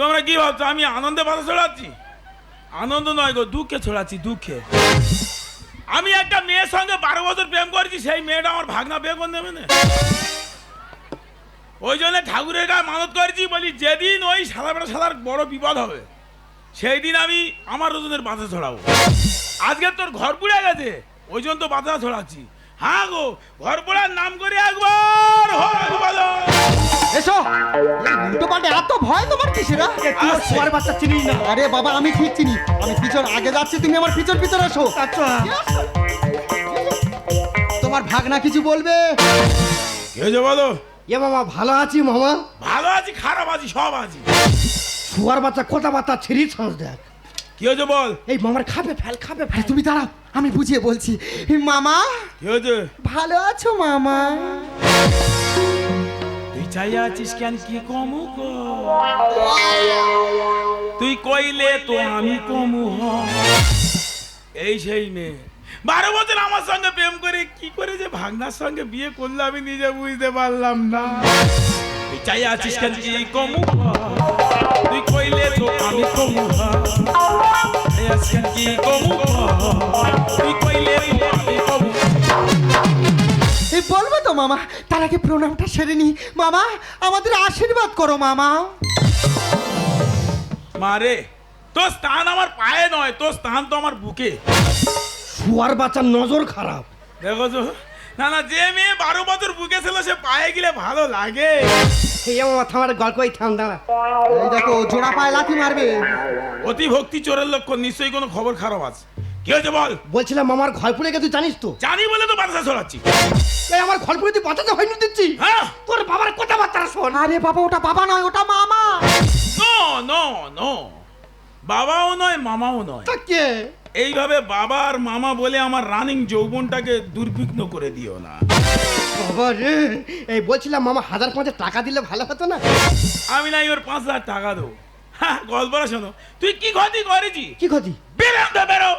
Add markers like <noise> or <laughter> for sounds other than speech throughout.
তোমরা কি ভাবছ, আমি আনন্দে বাধা ছড়াচ্ছি? আনন্দ নয় গো, দুঃখে ছড়াচ্ছি, দুঃখে। আমি একটা মেয়ের সঙ্গে বারো বছর প্রেম করেছি, সেই মেয়েটা আমার ভাগনা বিয়ে করে দেবে না। ওই জন্য ঠাকুরের গায়ে মানত করেছি বলি, যেদিন ওই সাদা বেটা সাদার বড় বিপদ হবে, সেই দিন আমি আমার ওজনের বাধা ছড়াবো। আজকে তোর ঘর পুড়ে গেছে, ওই জন্য তো বাধা ছড়াচ্ছি। হ্যাঁ গো ঘর পোড়ার নাম করে একবার। এসো। উল্টো পাল্টে এত ভয় তোমার কিসের। তোমার বাচ্চা চিনিস না। আরে বাবা আমি ঠিক চিনি। আমি পিছন আগে যাচ্ছি তুমি আমার পিছন পিছন এসো। আচ্ছা। তোমার ভাগনা কিছু বলবে? কি হয়েছে বলো? এ বাবা ভালো আছি মামা। ভালো আছি খারাপ আছি সব আছি। শুয়ার বাচ্চা কথা বার্তা ছিঁড়ি ছাঁচ দেখ। কি হয়েছে বল? এই মামার খাবে ফেল খাবে ফেল। তুমি দাঁড়াও আমি বুঝিয়ে বলছি। মামা কি হয়েছে? ভালো আছো মামা? তুই চাই আছিস কেন? কি কমু? তুই কইলে তো আমি কমু হ। এই সেই মেয়ে। বারো বছর আমার সঙ্গে প্রেম করে কি করে যে ভাগনার সঙ্গে বিয়ে করলে আমি নিজে বুঝতে পারলাম না। তুই চাই আছিস কেন? কি কমু হ? তুই কইলে তো আমি কমু কেন কি কমু? তুই কইলে তো আমি কমু এই বলব তো মামা তার আগে প্রণামটা সেরে নি। মামা আমাদের আশীর্বাদ করো মামা। মারে তোর স্থান আমার পায়ে নয় তোর স্থান তো আমার বুকে। শুয়ার বাচ্চার নজর খারাপ। দেখো তো না না যে মেয়ে বারো বছর বুকে ছিল সে পায়ে গেলে ভালো লাগে। এই মামা থামার গল্প এই থাম দাঁড়া। এই দেখো জোড়া পায়ে লাথি মারবে। অতি ভক্তি চোরের লক্ষণ নিশ্চয়ই কোনো খবর খারাপ আছে। কি হয়েছে বল? বলছিলাম মামার ঘর পুড়ে গেছে তুই জানিস তো? জানি বলে তো বাতাসা ছড়াচ্ছি এই আমার ঘর পুড়ে তুই বাঁচাতে হয়নি দিচ্ছি? হ্যাঁ। তোর বাবার কথাবার্তা শোন। আরে বাবা ওটা বাবা নয় ওটা মামা। No no no. বাবাও নয় মামাও নয়। তা কে? এইভাবে বাবা আর মামা বলে আমার রানিং যৌবনটাকে দুর্বিঘ্ন করে দিও না। বাবা রে এই বলছিলাম মামা হাজার পাঁচের টাকা দিলে ভালো হতো না? আমি নাই ওর পাঁচ হাজার টাকা দেবো। হ্যাঁ গল্পটা শোনো। তুই কি ক্ষতি করেছি? কি ক্ষতি? বেরো তো বেরো।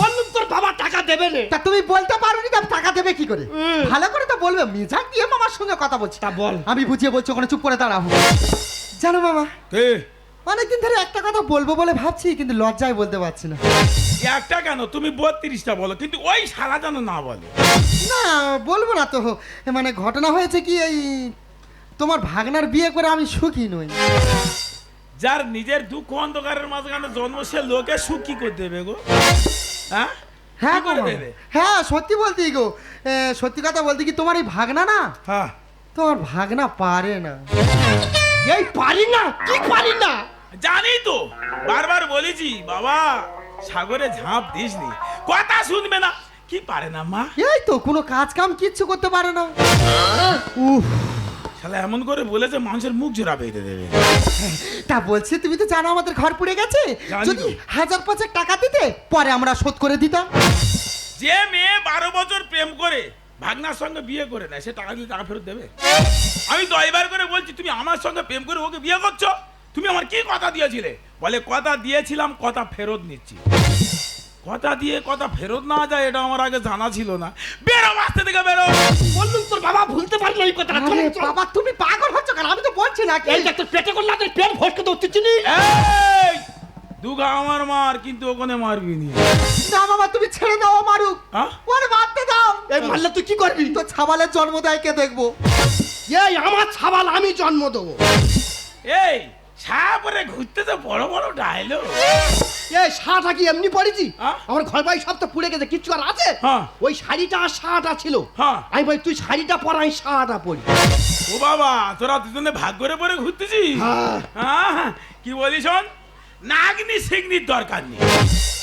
বললুম তোর বাবা টাকা দেবে রে তা তুমি বলতে পারো নি তা টাকা দেবে কি করে? ভালো করে তো বলবে মিজাক দিয়ে মামার সঙ্গে কথা বলছি। তা বল। আমি বুঝিয়ে বলছি ওখানে চুপ করে দাঁড়াবো জানো মামা কে? অনেকদিন ধরে একটা কথা বলব বলে ভাবছি কিন্তু লজ্জায় বলতে পারছি না। একটা কেন? তুমি বত্রিশটা বলো কিন্তু ওই শালা যেন না বলে। না বলব না তো। মানে ঘটনা হয়েছে কি এই তোমার ভাগনার বিয়ে করে আমি সুখী নই। যার নিজের দুঃখ অন্ধকারের মাঝখানে জন্ম সে লোকে সুখ কি করে দেবে গো। হ্যাঁ? হ্যাঁ করে দেবে। হ্যাঁ সত্যি বলতে গো। সত্যি কথা বলতে কি তোমার এই ভাগনা না? হ্যাঁ। তোমার ভাগনা পারে না। এই পারি না? কি পারি না? জানি তো বারবার বলেছি বাবা সাগরে ঝাঁপ দিসনি। কথা শুনবে না কি পারে না মা? এই তো কোনো কাজ কাম কিচ্ছু করতে পারে না। উফ। শালা এমন করে বলেছে মানুষের মুখ জোড়া বেঁধে দেবে। তা বলছি তুমি তো জানো আমাদের ঘর পুড়ে গেছে? জানি যদি হাজার পাঁচেক টাকা দিতে পরে আমরা শোধ করে দিতাম। যে মেয়ে বারো বছর প্রেম করে ভাগনার সঙ্গে বিয়ে করে নেয় সে টাকা দিলে টাকা ফেরত দেবে? আমি তো এবার করে বলছি তুমি আমার সঙ্গে প্রেম করে ওকে বিয়ে করছ? তুমি আমার কি কথা দিয়েছিলে? বলে কথা দিয়েছিলাম কথা ফেরত নিচ্ছি। কথা দিয়ে কথা ফেরত না যায় এটা আমার আগে জানা ছিল না। বেরো বাস্তে থেকে বেরো। বললুম তোর বাবা ভুলতে পারি না এই চল, আরে বাবা তুমি পাগল হচ্ছ কেন? আমি তো বলছি না। এই দেখ তোর পেটে করলে তোর পেট ভটকে তো চিনি। এই দুগা আমার মার কিন্তু ওখানে মারবি নি। না বাবা তুমি ছেড়ে দাও মারুক। হ্যাঁ? ওরে মারতে দাও। এই মারলে তুই কি করবি? তো ছাবালের জন্ম দেয় কে দেখব? এই আমার ছাবাল আমি জন্ম দেবো। এই সাপরে ঘুরতে তো বড় বড় ডায়লো এই শাটা কি এমনি পড়েছি? হ্যাঁ? আমার ঘর বাড়ি সব তো পুড়ে গেছে কিচ্ছু আর আছে? হ্যাঁ। ওই শাড়িটা আর শাটা ছিল। হ্যাঁ। আমি বলি তুই শাড়িটা পর আমি শাটা পরি। ও বাবা তোরা দুজনে ভাগ করে পরে ঘুরতেছিস? হ্যাঁ। হ্যাঁ, কি বলিস নাগনি সিগনির দরকার নেই।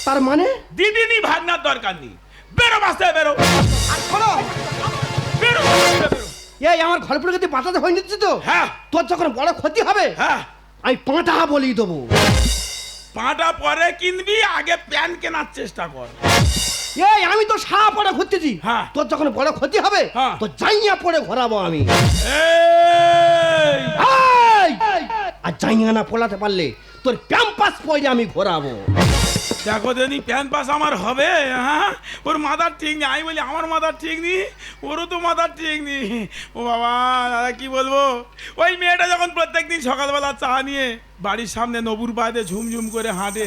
তার মানে? দিদিনি ভাগনার দরকার নেই। বেরো বাস্তে বেরো। আর শোনো। বেরো বেরো। এই আমার ঘর পুড়ে গেছে বাঁচাতে হয়নি তো। হ্যাঁ। তোর যখন বড় ক্ষতি হবে হ্যাঁ। আমি পাঁটা বলি দেবো পাটা পরে কিনবি আগে প্যান কেনার চেষ্টা কর এই আমি তো সারা পরে ঘুরতেছি হ্যাঁ। তোর যখন বড় ক্ষতি হবে হ্যাঁ। তো জাইয়া পরে ঘোরাবো আমি এই এই! আর জাইয়া না পোলাতে পারলে তোর প্যাম্পাস পরে আমি ঘোরাবো দেখো যদি প্যান পাস আমার হবে হ্যাঁ? ওর মাথার ঠিক নেই, আমি বলি, আমার মাথার ঠিক নেই? ওরও তো মাথার ঠিক নেই। ও বাবা, দাদা, কি বলব? ওই মেয়েটা যখন প্রত্যেকদিন সকালবেলা চা নিয়ে বাড়ির সামনে নবুর বাদে ঝুমঝুম করে হাঁটে,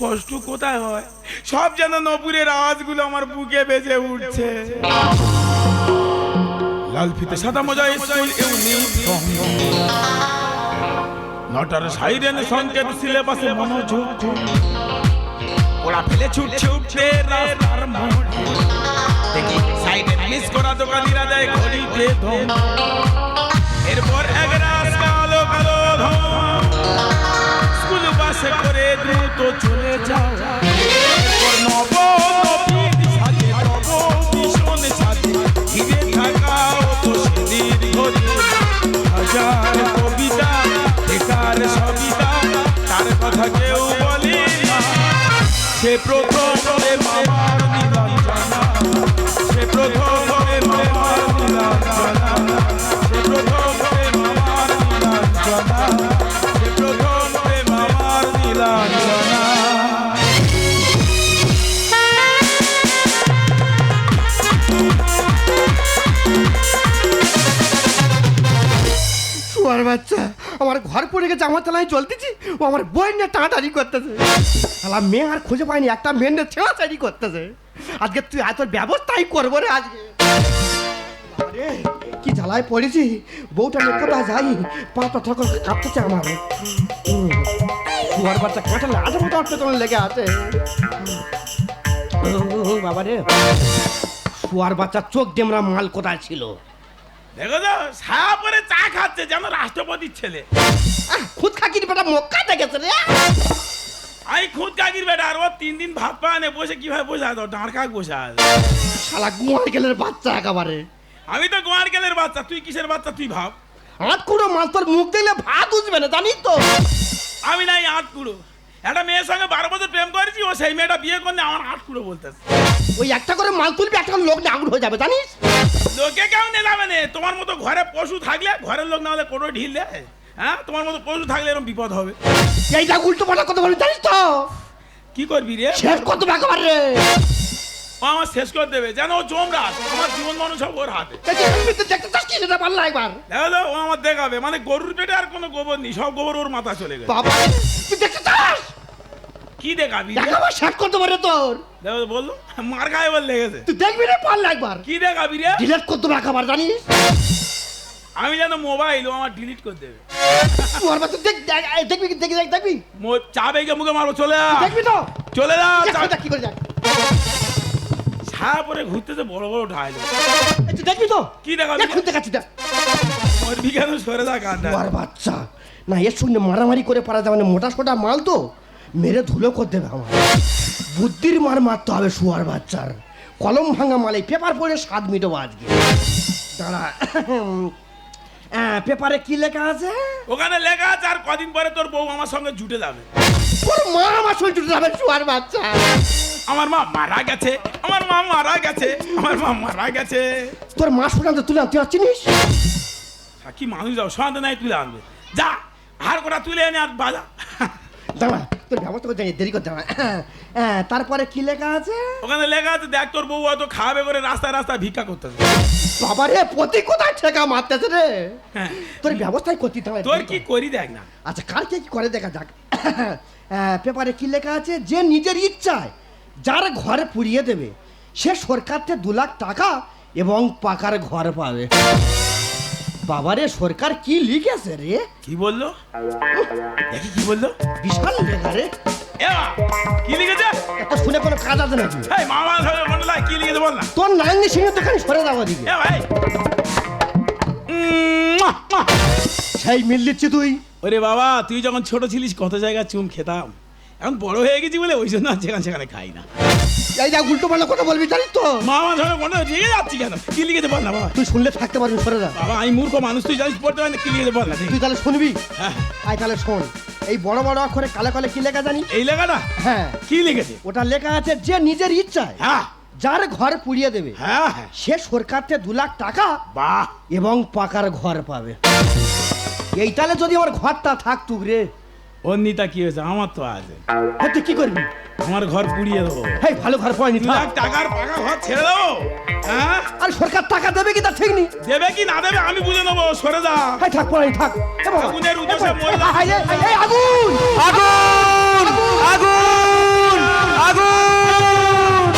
কষ্ট কোথায় হয়? সব যেন নপুরের আওয়াজগুলো আমার বুকে বেজে উঠছে। লাল ফিতে সাদা মজা নটার সাইরেন সংকেত, সিলেবাসে মনোযোগ। ওরা ফেলে ছুটছে উঠছে রাস্তার মোড়। সাইডে মিস করা দোকানিরা দেয় ঘড়িতে এরপর এক রাস্তা কালো কালো স্কুল বাসে করে দ্রুত চলে যাও নব নবীন হাজার কবিতা সবিতা, তার কথা কেউ বলে না। সে প্রথম নীলাঞ্জনা। সে সে সে বাচ্চা আমার ঘর পড়ে গেছে আমার তলায় চলতেছি ও আমার বই নিয়ে টানাটানি করতেছে। শালা, মেয়ে আর খুঁজে পাইনি, একটা মেয়ে নিয়ে ছেঁড়াছাড়ি করতেছে। আজকে তুই এত ব্যবস্থাই করব রে আজকে। আরে কি জ্বালায় পড়েছি? বউটা নিয়ে কোথায় যাই, পাটা ঠকর কাঁপতেছে আমার। শুয়ার বাচ্চা কাঁটা লাজের মতো লেগে আছে। বাবা রে শুয়ার বাচ্চা চোখ ডেমরা মাল কোথায় ছিল? দেখো তো পরে চা খাচ্ছে যেন রাষ্ট্রপতির ছেলে। খুদ খাকির বেটা মক্কা দেখেছে রে আমি খুদ কাকির বেটা আর ও তিন দিন ভাত পানে বসে কীভাবে বসে আছে? দাঁড় কাক বসে আছে। শালা গুয়ার গেলের বাচ্চা একেবারে। আমি তো গোয়ার গেলের বাচ্চা তুই কিসের বাচ্চা তুই ভাব। হাত কুড়ো মাছ তোর মুখ দিলে ভাত উঠবে না জানিস তো। আমি নাই আট কুড়ো। একটা মেয়ের সঙ্গে বারো বছর প্রেম করেছি ও সেই মেয়েটা বিয়ে করলে আমার আট কুড়ো বলতেছে। ওই একটা করে মাল তুলবি একটা লোক আঙুল হয়ে যাবে জানিস? লোকে কেউ নেলাবে না। তোমার মতো ঘরে পশু থাকলে ঘরের লোক না হলে কোনো ঢিল হ্যাঁ? তোমার মতো পশু থাকলে এরকম বিপদ হবে। এইটা উল্টো পাল্টা কথা বলি জানিস তো? কি করবি রে? শেষ কত একেবারে। রে ও আমার শেষ করে দেবে। যেন ও জমরাজ আমার জীবন মানুষ সব ওর হাতে। দেখতে চাস কি সেটা পারলা একবার? দেখো ও আমার দেখাবে। মানে গরুর পেটে আর কোনো গোবর নেই। সব গোবর ওর মাথা চলে গেছে। বাবা তুই দেখতে চাস? কি দেখাবি? দেখাবো শেষ করতে পারে তোর। দেখো বলল মার গায়ে বল লেগেছে। তুই দেখবি রে পারলা একবার? কি দেখাবি রে? ডিলেট করতে হবে একেবার জানিস? আমি যেন মোবাইল ও আমার ডিলিট করে দেবে। তোর তুই দেখ দেখ, দেখবি দেখবি দেখ দেখবি? মো- চা বেগে মুখে মারবো চলে যা দেখবি তো? চলে যা দেখ, চা- দেখ কি করে দেখ। ছায়া পরে ঘুরতেছে বড় বড় ঢাইল তুই দেখবি তো? কি দেখাবি দেখ খুঁজতে দেখাচ্ছি দেখ। মরবি কেন সরে যা আর বাচ্চা। না এর সঙ্গে মারামারি করে পারা যাবে না মোটা সোটা মাল তো। মেরে ধুলো করে দেবে আমার। বুদ্ধির মার মারতে হবে শুয়ার বাচ্চার। কলম ভাঙা মালে পেপার পড়ে স্বাদ মিটবো আজকে দাঁড়া। পেপারে কি লেখা আছে? ওখানে লেখা আছে আর কদিন পরে তোর বউ আমার সঙ্গে জুটে যাবে। ওর মা আমার সঙ্গে জুটে যাবে শুয়ার বাচ্চা। আমার মা মারা গেছে আমার মা মারা গেছে আমার মা মারা গেছে। তোর মা শোনা তো তুলে তুই আর চিনিস? আর কি মানুষ যাও সন্ধ্যে নাই তুলে আনবে। যা হার কটা তুলে এনে আর বাজা। দাঁড়া তোর ব্যবস্থা করে জানি দেরি করতে হবে <coughs> হ্যাঁ, তারপরে কি লেখা আছে? ওখানে লেখা আছে দেখ তোর বউ হয়তো খাবে করে রাস্তায় রাস্তায় ভিক্ষা করতেছে। বাবা রে প্রতি কোথায় ঠেকা মারতেছে রে? হ্যাঁ। তোর ব্যবস্থাই করতে হবে তোর কি করি দেখ না। আচ্ছা কালকে কি করে দেখা যাক? আহ, <coughs> পেপারে কি লেখা আছে? যে নিজের ইচ্ছায় যার ঘরে পুড়িয়ে দেবে সে সরকার থেকে দু লাখ টাকা এবং পাকার ঘর পাবে। বাবারে সরকার কি লিখেছে রে? কি বলল? দেখি কি বলল। বিশাল লেখা রে। কি লিখেছে? এত শুনে কোনো কাজ আছে নাকি? এই মামা ধরে মন্ডলায় কি লিখেছে বল না। তোর নাইনি সিংহ তো খালি সরে যাব দিকে এ ভাই। সেই মিল দিচ্ছি তুই। ওরে বাবা তুই যখন ছোট ছিলিস কত জায়গায় চুম খেতাম। এখন বড় হয়ে গেছি বলে ওই জন্য আর যেখানে সেখানে খাই না। এই যা উল্টো পাল্টা কথা বলবি জানিস তো? মামা ধরে মনে রেগে যাচ্ছি কেন? কি লিখেছে বল না বাবা। তুই শুনলে থাকতে পারবি সরে যা। বাবা আমি মূর্খ মানুষ তুই জানিস পড়তে পারি না কি লিখেছে বল না। তুই তাহলে শুনবি? হ্যাঁ, আয় তাহলে শোন এই বড় বড় অক্ষরে কালে কালে কি লেখা জানি এই লেখাটা? হ্যাঁ। কি লিখেছে? ওটা লেখা আছে যে নিজের ইচ্ছায় হ্যাঁ। যার ঘর পুড়িয়ে দেবে হ্যাঁ হ্যাঁ। সে সরকার থেকে দু লাখ টাকা বাহ। এবং পাকার ঘর পাবে। এই তাহলে যদি আমার ঘরটা থাকতুক রে। অন্যটা কি হয়েছে? আমার তো আছে। হ্যাঁ তুই কি করবি? আমার ঘর পুড়িয়ে দেবো। হেই ভালো ঘর পাইনি দু লাখ টাকার পাকা ঘর ছেড়ে দেবো। হ্যাঁ? আর সরকার টাকা দেবে কি তা ঠিক নেই? দেবে কি না দেবে আমি বুঝে নেব সরে যা। হাই থাক পড়াই থাক। আগুনের উদ্দেশ্যে বাবা, মরে যা। হাই, এই, আগুন! আগুন! আগুন! আগুন!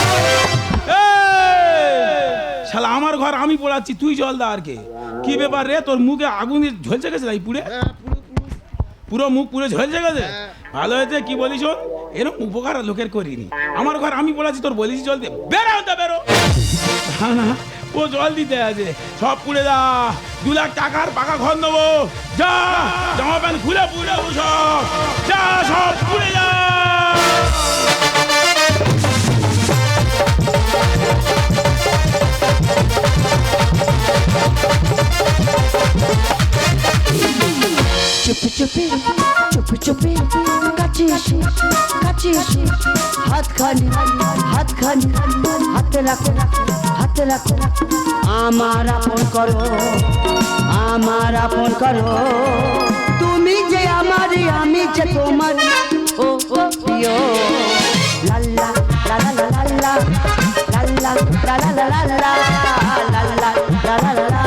শালা আমার ঘর আমি পোড়াচ্ছি তুই জল দা আর কে। কি ব্যাপার রে? তোর মুখে আগুন ঝলসে গেছে তাই পুড়ে? পুরো মুখ পুরো ঝলসে গেছে। ভালো হয়েছে কি বলিস? এরকম উপকার আর লোকের করিনি। আমার ঘর আমি বলেছি তোর বলিস জল দিয়ে বেরো। তো বেরো ও জল দিতে আছে। সব পুড়ে যা। দু লাখ টাকার পাকা ঘর নেব। যা জামা প্যান্ট খুলে পুড়ে সব। যা সব পুড়ে যা। হাত খানি হাত রাখো হাতে রাখো আমার আপন করো আমার আপন করো তুমি যে আমার আমি যে তোমার ও ও প্রিয় লাল্লা লালা লালা লাল্লা লালা লালা লাল্লা লালা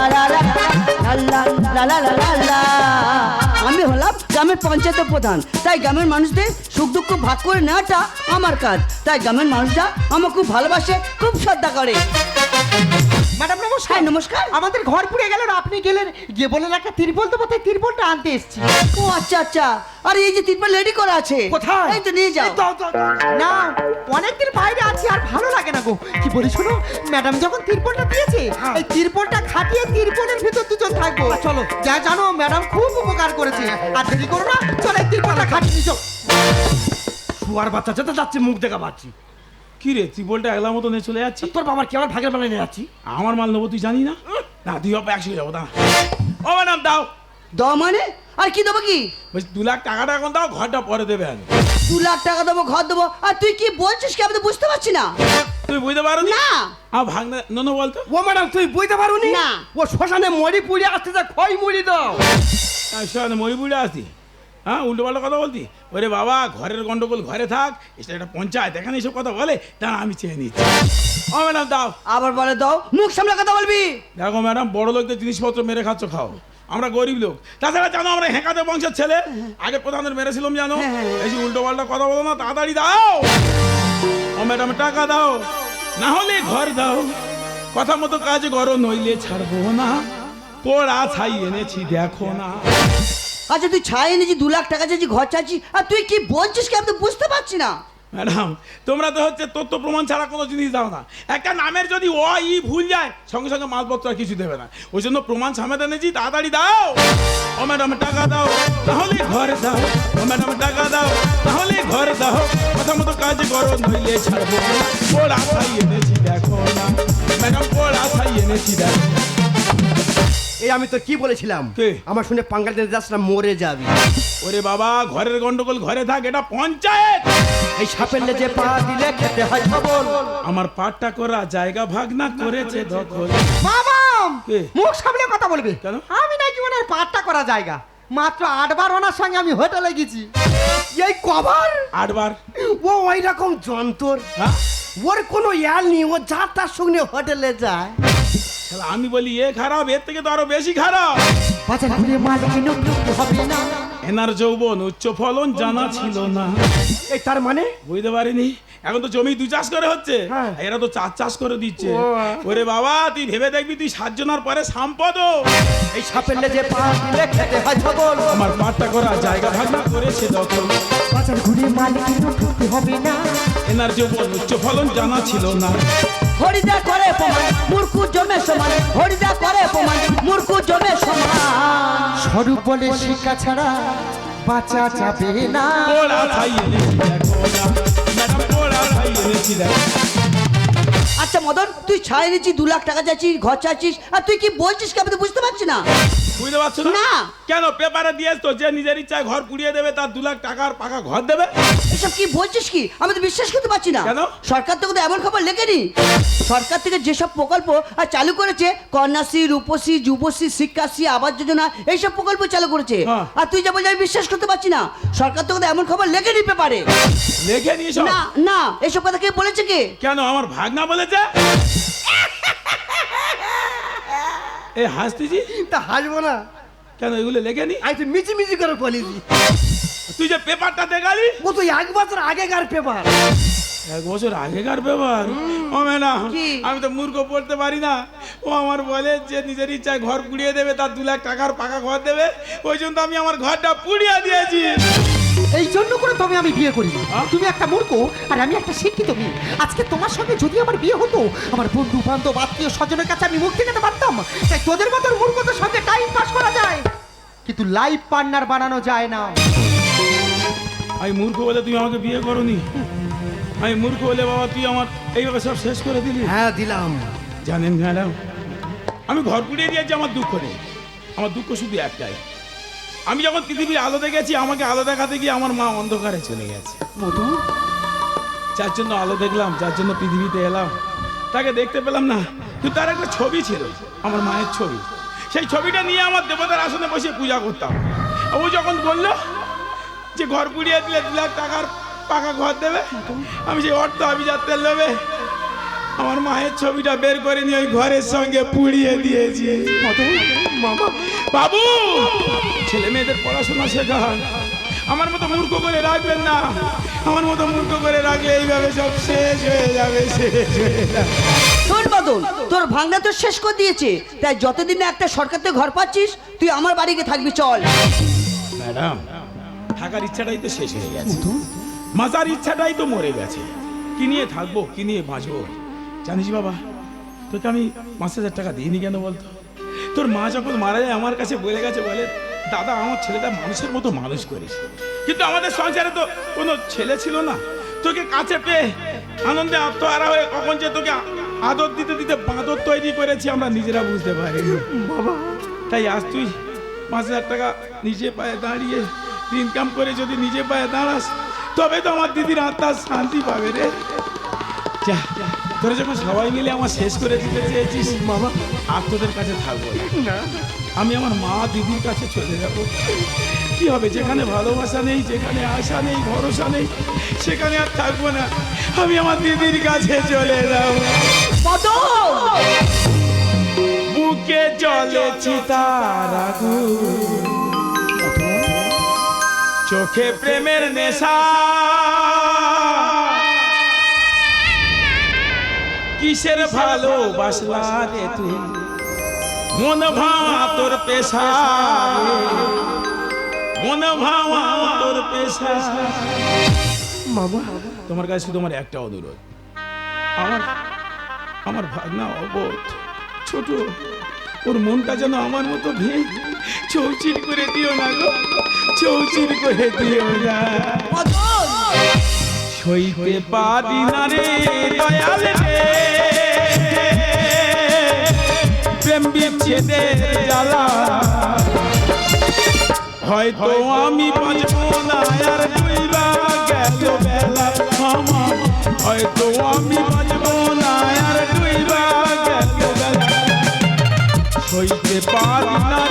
লালা লাল্লা লালা লালা গ্রামের পঞ্চায়েতের প্রধান। তাই গ্রামের মানুষদের সুখ দুঃখ ভাগ করে নেওয়াটা আমার কাজ। তাই গ্রামের মানুষরা আমার খুব ভালোবাসে, খুব শ্রদ্ধা করে। ম্যাডাম নমস্কার। হ্যাঁ নমস্কার। আমাদের ঘর পুড়ে গেল আপনি গেলেন গিয়ে বলেন একটা তিরপল দেবো তাই তিরপলটা আনতে এসেছি। ও আচ্ছা আচ্ছা। আর এই যে তিরপল রেডি করা আছে। কোথায়? এই তো নিয়ে যাও। না অনেকদিন বাইরে আছি আর ভালো লাগে না গো। কি বলি শোনো ম্যাডাম যখন তিরপলটা দিয়েছে এই তিরপলটা খাটিয়ে তিরপলের ভিতর দুজন থাকব। চলো। যা জানো ম্যাডাম খুব উপকার করেছে। আর দেরি করো না চলো এই তিরপলটা খাটিয়ে নিচো শুয়ার বাচ্চা যেতে যাচ্ছে মুখ দেখা পাচ্ছি। কি রে ত্রিপলটা একলা মতো নিয়ে চলে যাচ্ছি তোর বাবার কি আমার ভাগের বেলা নিয়ে যাচ্ছি আমার মাল নেব তুই জানি না? না তুই অপ একসঙ্গে যাব দাঁড়া। ও ম্যাডাম দাও। দাও মানে? আর কি দেবো কি? বলছি দু লাখ টাকাটা এখন দাও ঘরটা পরে দেবে আমি দু লাখ টাকা দেবো ঘর দেবো। আর তুই কি বলছিস কি? আমি তো বুঝতে পারছি না। তুই বুঝতে পারো না। আ ভাঙনা নন বলতো। ও ম্যাডাম তুই বুঝতে পারোনি? না। ও শ্মশানে মরি পুড়ে আসতে যা খই মুড়ি দাও। শোন মরিপুরে আসতি হ্যাঁ উল্টো পাল্টা কথা বলতি? ওরে বাবা ঘরের গন্ডগোল ঘরে থাক এটা একটা পঞ্চায়েত এখানে এসব কথা বলে দাঁড়া আমি চেয়ে নিচ্ছি। ও ম্যাডাম দাও। আবার বলে দাও মুখ সামনে কথা বলবি। দেখো ম্যাডাম বড় লোকদের জিনিসপত্র মেরে খাচ্ছ খাও। আমরা গরিব লোক। তাছাড়া জানো আমরা হেঁকাতে বংশের ছেলে? আগে প্রধানের মেরেছিলাম জানো? হ্যাঁ, হ্যাঁ। বেশি উল্টো পাল্টা কথা বলো না তাড়াতাড়ি দাও। ও ম্যাডাম টাকা দাও। না হলে ঘর দাও। কথা মতো কাজ করো নইলে ছাড়বো না। পোড়া ছাই এনেছি দেখো না। আচ্ছা তুই ছাই এনেছি দু লাখ টাকা চাইছি ঘর চাইছি, আর তুই কি বলছিস কি আমি তো বুঝতে পারছি না? ম্যাডাম, তোমরা তো হচ্ছে তথ্য প্রমাণ ছাড়া কোনো জিনিস দাও না। একটা নামের যদি ও ই ভুল যায়, সঙ্গে সঙ্গে মালপত্র আর কিছু দেবে না। ওই জন্য প্রমাণ সামনে এনেছি, তাড়াতাড়ি দাও। ও ম্যাডাম, টাকা দাও, তাহলে ঘর দাও। ও ম্যাডাম, টাকা দাও, তাহলে ঘর দাও। কথা মতো কাজ করো নইলে ছাড়বো। পোড়া এনেছি, দেখো না। ম্যাডাম, পোড়া ছাই এনেছি, দেখো এই আমি তো কি বলেছিলাম? কে? আমার শুনে পাঙ্গাল দিতে যাস না মরে যাবি। ওরে বাবা ঘরের গন্ডগোল ঘরে থাক এটা পঞ্চায়েত! এই সাপের যে পা দিলে খেতে হয় খবর আমার পাটটা করা জায়গা ভাগ না করেছে দখল বাবা কে? মুখ সামনে কথা বলবে? কেন? আমি নাকি ওনার পাটটা করা জায়গা। মাত্র আটবার ওনার সঙ্গে আমি হোটেলে গেছি। এই কভার আটবার? ও ওই রকম যন্তর। হ্যাঁ? ওর কোনো ইয়াল নেই ও যা তার সঙ্গে হোটেলে যায়। শালা আমি বলি এ খারাপ এর থেকে তো আরও বেশি খারাপ। বাজার ঘুরে মালিক নতুন হবে না। এনার যৌবন উচ্চ ফলন জানা ছিল না। এই তার মানে? বুঝতে পারিনি। এখন তো জমি দু চাষ করে হচ্ছে। হ্যাঁ। এরা তো চার চাষ করে দিচ্ছে। ওরে বাবা তুই ভেবে দেখবি তুই সাতজনের পরে সম্পদ এই সাপের যে পা দিলে খেতে হয় খবর আমার পাট্টা করা জায়গা ভাগনা করেছে দখল। বাজার ঘুরে মালিক নতুন হবে না। এনার যৌবন উচ্চ ফলন জানা ছিল না। হরিদা করে প্রমাণ স্বরূপ বলে শিক্ষা ছাড়া বাঁচা যাবে না। আচ্ছা মদন তুই ছাই নিচ্ছি দু লাখ টাকা চাচ্ছিস ঘর চাচ্ছিস আর তুই কি বলছিস কি আমি তো বুঝতে পারছি না? বুঝতে পারছ না। কেন পেপারে দিয়েছ তো যে নিজের ইচ্ছায় ঘর পুড়িয়ে দেবে তার দু লাখ টাকার পাকা ঘর দেবে? এসব কি বলছিস কি? আমি তো বিশ্বাস করতে পারছি না। কেন? সরকার থেকে তো এমন খবর লেখেনি। সরকার থেকে যেসব প্রকল্প আর চালু করেছে কন্যাশ্রী রূপশ্রী যুবশ্রী শিক্ষাশ্রী আবাস যোজনা এইসব প্রকল্প চালু করেছে। হ্যাঁ। আর তুই যা বলছিস আমি বিশ্বাস করতে পারছি না। সরকার থেকে তো এমন খবর লেখেনি পেপারে। লেখে নিয়েছ না না এসব কথা কে বলেছে কে? কেন আমার ভাগনা বলেছে? <laughs> এই হাসতেছি তা হাসবো না। কেন এগুলো লেখেনি? আমি তো মিচি মিচি করে বলেছি তুই যে পেপারটা দেখালি? ও তো এক বছর আগেকার পেপার। এক বছর আগেকার ব্যাপার। ও ম্যাডাম আমি তো মূর্খ পড়তে পারি না। ও আমার বলে যে নিজের ইচ্ছায় ঘর পুড়িয়ে দেবে তার দু লাখ টাকার পাকা ঘর দেবে। ওই জন্য আমি আমার ঘরটা পুড়িয়ে দিয়েছি। এই জন্য করে তুমি আমি বিয়ে করি? তুমি একটা মূর্খ আর আমি একটা শিক্ষিত মেয়ে। আজকে তোমার সঙ্গে যদি আমার বিয়ে হতো আমার বন্ধু বান্ধব আত্মীয় স্বজনের কাছে আমি মুক্তি পেতে পারতাম। তাই তোদের মতো মূর্খদের সঙ্গে টাইম পাস করা যায়। কিন্তু লাইফ পার্টনার বানানো যায় না। আমি মূর্খ বলে তুমি আমাকে বিয়ে করনি? আমি মূর্খ বলে বাবা তুই আমার এইভাবে সব শেষ করে দিলি? হ্যাঁ দিলাম। জানেন ম্যাডাম আমি ঘর পুড়িয়ে দিয়েছি আমার দুঃখ নেই। আমার দুঃখ শুধু একটাই। আমি যখন পৃথিবীর আলো দেখেছি আমাকে আলো দেখাতে গিয়ে আমার মা অন্ধকারে চলে গেছে। মধু? যার জন্য আলো দেখলাম যার জন্য পৃথিবীতে এলাম। তাকে দেখতে পেলাম না কিন্তু তার একটা ছবি ছিল আমার মায়ের ছবি। সেই ছবিটা নিয়ে আমার দেবতার আসনে বসে পূজা করতাম। ও যখন বলল যে ঘর পুড়িয়ে দিলে দু লাখ টাকার পাকা ঘর দেবে? আমি সেই অর্থ আভিজাত্যের নেবে। আমার মায়ের ছবিটা বের করে নিয়ে ওই ঘরের সঙ্গে পুড়িয়ে দিয়েছি। বাবু! ছেলে মেয়েদের পড়াশোনা শেখান। আমার মতো মূর্খ করে রাখবেন না। আমার মতো মূর্খ করে রাখলে এইভাবে সব শেষ হয়ে যাবে শেষ হয়ে যাবে। শোন তোর ভাঙনা তো শেষ করে দিয়েছে। তাই যতদিন না একটা সরকার থেকে ঘর পাচ্ছিস তুই আমার বাড়িতে থাকবি চল। ম্যাডাম থাকার ইচ্ছাটাই তো শেষ হয়ে গেছে। মাজার ইচ্ছাটাই তো মরে গেছে। কি নিয়ে থাকব কি নিয়ে বাঁচবো? জানিস বাবা তোকে আমি পাঁচ হাজার টাকা দিইনি কেন বলতো? তোর মা যখন মারা যায় আমার কাছে বলে গেছে বলে দাদা আমার ছেলেটা মানুষের মতো মানুষ করিস। কিন্তু আমাদের সংসারে তো কোনো ছেলে ছিল না। তোকে কাছে পেয়ে আনন্দে আত্মহারা হয়ে কখন যে তোকে আদর দিতে দিতে বাঁদর তৈরি করেছি আমরা নিজেরা বুঝতে পারি বাবা। তাই আজ তুই পাঁচ হাজার টাকা নিজে পায়ে দাঁড়িয়ে ইনকাম করে যদি নিজে পায়ে দাঁড়াস তবে তো আমার দিদির আত্মার শান্তি পাবে রে। যা তোরা যখন সবাই মিলে আমার শেষ করে দিতে চেয়েছিস বাবা আর তোদের কাছে থাকব না। আমি আমার মা দিদির কাছে চলে যাব। কি হবে যেখানে ভালোবাসা নেই যেখানে আশা নেই ভরসা নেই সেখানে আর থাকব না। আমি আমার দিদির কাছে চলে যাব। বুকে জলে চিতার আগুন। চোখে প্রেমের নেশা। কিসের ভালোবাসলা রে তুই? মন ভাঙা তোর পেশা মন ভাঙা তোর পেশা। মামা তোমার কাছে শুধু আমার একটা অনুরোধ। আমার আমার ভাগনা অবোধ ছোট। ওর মনটা যেন আমার মতো ভেঙে চৌচির করে দিও না গো। চৌচির করে দিও না। সইতে পারি না রে দয়াল রে। প্রেম বিচ্ছেদের জ্বালা। হয়তো আমি বাঁচবো না আর দুইবা গেল বেলা। আমার হয়তো আমি বাঁচবো না আর দুইবা গেল বেলা। সইতে পারি না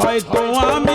হয়তো আমি